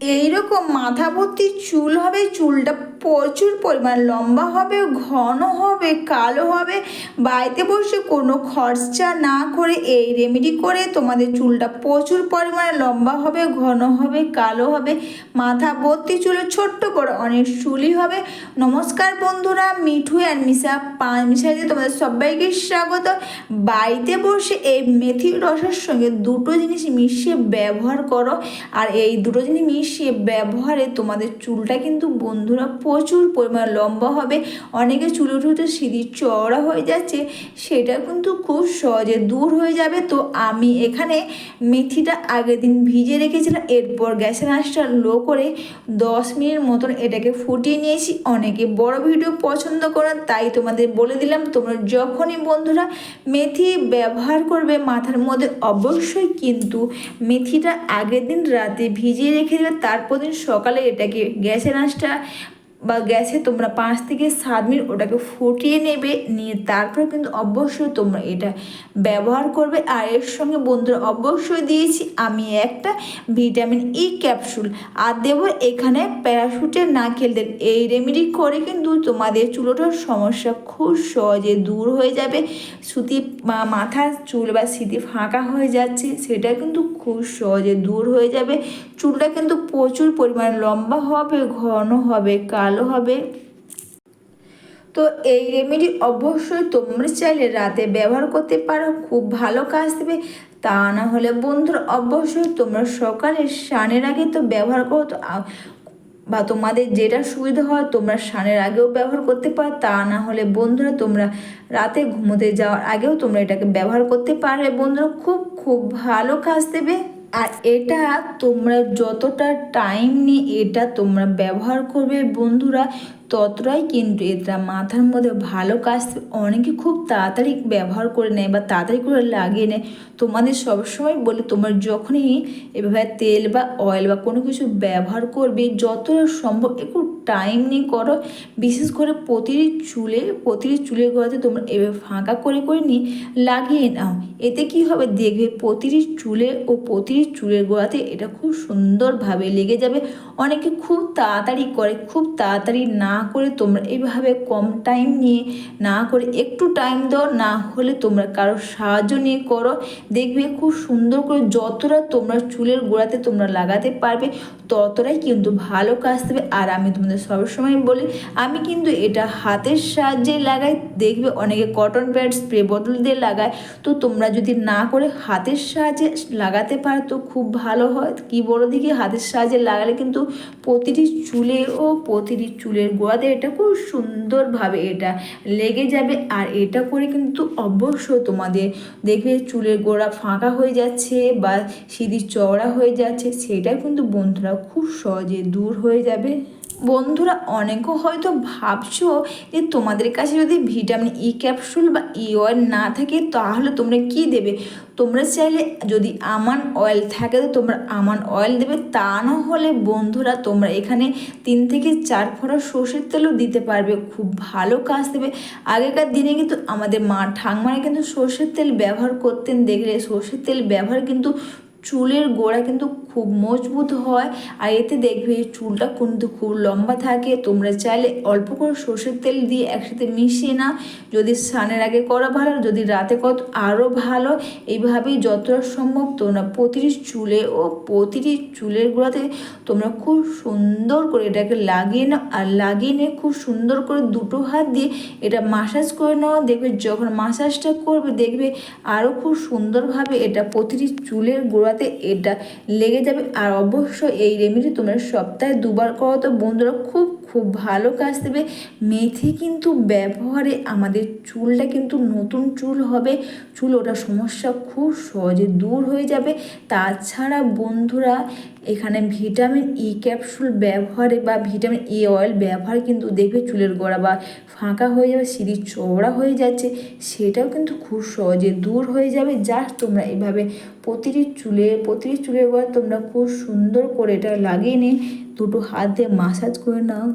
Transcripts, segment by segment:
এইরকম মাথা ভর্তি চুল হবে, চুলটা প্রচুর পরিমাণ, লম্বা হবে, ঘন হবে, কালো হবে। বাড়িতে বসে কোনো খরচা না করে এই রেমেডি করে তোমাদের চুলটা প্রচুর পরিমাণে লম্বা হবে, ঘন হবে, কালো হবে। মাথা ভর্তি চুলে ছোট্ট করে অনেক চুলই হবে। নমস্কার বন্ধুরা, মিঠু অ্যান্ড মিশা পাঁচ মিশাইতে তোমাদের সবাইকে স্বাগত। বাড়িতে বসে এই মেথি রসের সঙ্গে দুটো জিনিস মিশিয়ে ব্যবহার করো। আর এই দুটো জিনিস মিশিয়ে ব্যবহারে তোমাদের চুলটা কিন্তু বন্ধুরা প্রচুর পরিমাণ লম্বা হবে। অনেকে চুলে উঠে উঠে সিঁড়ি চওড়া হয়ে যাচ্ছে, সেটা কিন্তু খুব সহজে দূর হয়ে যাবে। তো আমি এখানে মেথিটা আগের দিন ভিজে রেখেছিলাম, এরপর গ্যাসের আঁচটা লো করে দশ মিনিট মতন এটাকে ফুটিয়ে নিয়েছি। অনেকে বড় ভিডিও পছন্দ করেন, তাই তোমাদের বলে দিলাম, তোমরা যখনই বন্ধুরা মেথি ব্যবহার করবে মাথার মধ্যে, অবশ্যই কিন্তু মেথিটা আগের দিন রাতে ভিজিয়ে রেখে দেবে। তারপর দিন সকালে এটাকে গ্যাসের আঁচটা বা গ্যাসে তোমরা পাঁচ থেকে সাত মিনিট ওটাকে ফুটিয়ে নেবে, নিয়ে তারপর কিন্তু অবশ্যই তোমরা এটা ব্যবহার করবে। আর এর সঙ্গে বন্ধুরা, অবশ্যই দিয়েছি আমি একটা ভিটামিন ই ক্যাপসুল। আর দেবো এখানে প্যারাশুটের না খেলতে এই রেমেডি করে কিন্তু তোমাদের চুলোটার সমস্যা খুব সহজে দূর হয়ে যাবে। সুতি মাথার চুল বা স্মৃতি ফাঁকা হয়ে যাচ্ছে, সেটা কিন্তু খুব সহজে দূর হয়ে যাবে। চুলটা কিন্তু প্রচুর পরিমাণে লম্বা হবে, ঘন হবে, কালো হবে। তো এই রেমেডি অবশ্যই তোমরা চাইলে রাতে ব্যবহার করতে পারো, খুব ভালো কাজ দেবে। তা না হলে বন্ধুরা, অবশ্যই তোমরা সকালে স্নানের আগে তো ব্যবহার করো তো বা তোমাদের যেটা সুবিধা হয় তোমরা স্নানের আগেও ব্যবহার করতে পারো। তা না হলে বন্ধুরা, তোমরা রাতে ঘুমোতে যাওয়ার আগেও তোমরা এটাকে ব্যবহার করতে পারবে। বন্ধুরা, খুব খুব ভালো কাজ দেবে। আর এটা তোমরা যতটা টাইম নিয়ে এটা তোমরা ব্যবহার করবে বন্ধুরা ততটাই কিন্তু এটা মাথার মধ্যে ভালো কাজ অনেকে খুব তাড়াতাড়ি ব্যবহার করে নেয় বা তাড়াতাড়ি করে লাগিয়ে নেয়। তোমাদের সবসময় বলে, তোমরা যখনই এভাবে তেল বা অয়েল বা কোনো কিছু ব্যবহার করবে, যতটা সম্ভব একটু টাইম নিয়ে করো। বিশেষ করে প্রতিটি চুলে, প্রতিটি চুলের গোড়াতে তোমরা এভাবে ফাঁকা করে করে নিয়ে লাগিয়ে নাও। এতে কি হবে? দেখবে প্রতিটি চুলে ও প্রতিটি চুলের গোড়াতে এটা খুব সুন্দরভাবে লেগে যাবে। অনেকে খুব তাড়াতাড়ি করে, খুব তাড়াতাড়ি না করে তোমরা এইভাবে কম টাইম নিয়ে, না করে একটু টাইম দাও, না হলে তোমরা কারও সাহায্য নিয়ে করো। দেখবে খুব সুন্দর করে যতটা তোমরা চুলের গোড়াতে তোমরা লাগাতে পারবে ততটাই কিন্তু ভালো কাজ দেবে। আর আমি তোমাদের সবসময় বলি, আমি কিন্তু এটা হাতের সাহায্যে লাগাই, দেখবে অনেকে কটন প্যাড স্প্রে বোতল দিয়ে লাগায়। তো তোমরা যদি না করে হাতের সাহায্যে লাগাতে পারো তো খুব ভালো হয়। কি বড় দিকে হাতের সাহায্যে লাগালে কিন্তু প্রতিটি চুলে ও প্রতিটি চুলের গোড়াতে এটা খুব সুন্দরভাবে এটা লেগে যাবে। আর এটা করে কিন্তু অবশ্যই তোমাদের দেখবে চুলের গোড়া ফাঁকা হয়ে যাচ্ছে বা সিঁড়ি চওড়া হয়ে যাচ্ছে সেটা কিন্তু বন্ধুরা খুব সহজে দূর হয়ে যাবে। বন্ধুরা, অনেকেও হয়তো ভাবছ যে তোমাদের কাছে যদি ভিটামিন ই ক্যাপসুল বা ই অয়েল না থাকে, তাহলে তোমরা কি দেবে? তোমরা চাইলে যদি আমান অয়েল থাকে, তো তোমরা আমান অয়েল দেবে। তা না হলে বন্ধুরা, তোমরা এখানে তিন থেকে চার ফোঁটা সর্ষের তেলও দিতে পারবে। খুব ভালো কাজ দেবে। আগেকার দিনে কিন্তু আমাদের মা ঠাকমারা কিন্তু সর্ষের তেল ব্যবহার করতেন। দেখলে সর্ষের তেল ব্যবহার কিন্তু চুলের গোড়া কিন্তু খুব মজবুত হয় আর এতে দেখবে চুলটা কিন্তু খুব লম্বা থাকে। তোমরা চাইলে অল্প করে সর্ষের তেল দিয়ে একসাথে মিশিয়ে নাও। যদি স্নানের আগে করা ভালো, যদি রাতে কত আরও ভালো। এইভাবেই যতটা সম্ভব তোমরা প্রতিটি চুলে ও প্রতিটি চুলের গোড়াতে তোমরা খুব সুন্দর করে এটাকে লাগিয়ে নাও। আর লাগিয়ে নিয়ে খুব সুন্দর করে দুটো হাত দিয়ে এটা মাসাজ করে নাও। দেখবে যখন মাসাজটা করবে, দেখবে আরও খুব সুন্দরভাবে এটা প্রতিটি চুলের গোড়াতে এটা লেগে যাবে। আর অবশ্যই এই রেমেডি তোমরা সপ্তাহে দুবার করো তো বন্ধুরা খুব খুব ভালো কাজ দেবে। মেথি কিন্তু ব্যবহারে আমাদের চুলটা কিন্তু নতুন চুল হবে। চুল ওটা সমস্যা খুব সহজে দূর হয়ে যাবে। তাছাড়া বন্ধুরা, এখানে ভিটামিন ই ক্যাপসুল ব্যবহারে বা ভিটামিন ই অয়েল ব্যবহার কিন্তু দেখবে চুলের গোড়া বা ফাঁকা হয়ে যাবে, সিঁড়ি চওড়া হয়ে যাচ্ছে। সেটাও কিন্তু খুব সহজে দূর হয়ে যাবে। জাস্ট তোমরা এভাবে প্রতিটি চুলে, প্রতিটি চুলের গোড়া তোমরা খুব সুন্দর করে এটা লাগিয়ে নিয়ে দুটো হাত দিয়ে মাসাজ করে নাও।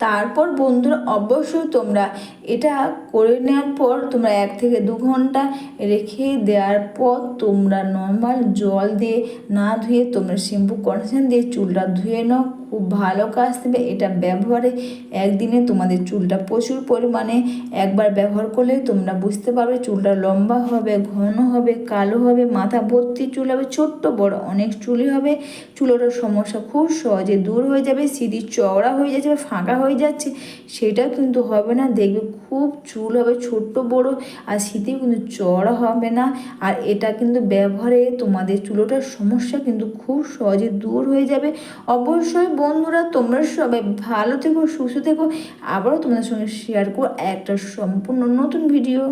তারপর বন্ধুরা, অবশ্যই তোমরা এটা করে নেওয়ার পর তোমরা এক থেকে দু ঘণ্টা রেখে দেওয়ার পর তোমরা নর্মাল জল দিয়ে না ধুয়ে তোমরা শ্যাম্পু কন্ডিশন দিয়ে চুলটা ধুয়ে নাও। খুব ভালো কাজ দেবে, এটা ব্যবহারে একদিনে তোমাদের চুলটা প্রচুর পরিমাণে একবার ব্যবহার করলে তোমরা বুঝতে পারবে চুলটা লম্বা হবে, ঘন হবে, কালো হবে, মাথা ভর্তি চুল হবে, ছোট্ট, বড় অনেক চুলই হবে। চুলের সমস্যা খুব সহজে দূর হয়ে যাবে, সিঁড়ি চওড়া হয়ে যাচ্ছে, ফাঁকা হয়ে যাচ্ছে সেটা কিন্তু হবে না। দেখবে খুব চুল হবে, ছোট্ট, বড়, আর শীতেও কিন্তু চওড়া হবে না। আর এটা কিন্তু ব্যবহারে তোমাদের চুলোটার সমস্যা কিন্তু খুব সহজে দূর হয়ে যাবে। অবশ্যই বন্ধুরা, তোমরা সবাই ভালো থেকো, সুস্থ থেকো। আবারও তোমাদের সঙ্গে শেয়ার করো একটা সম্পূর্ণ নতুন ভিডিও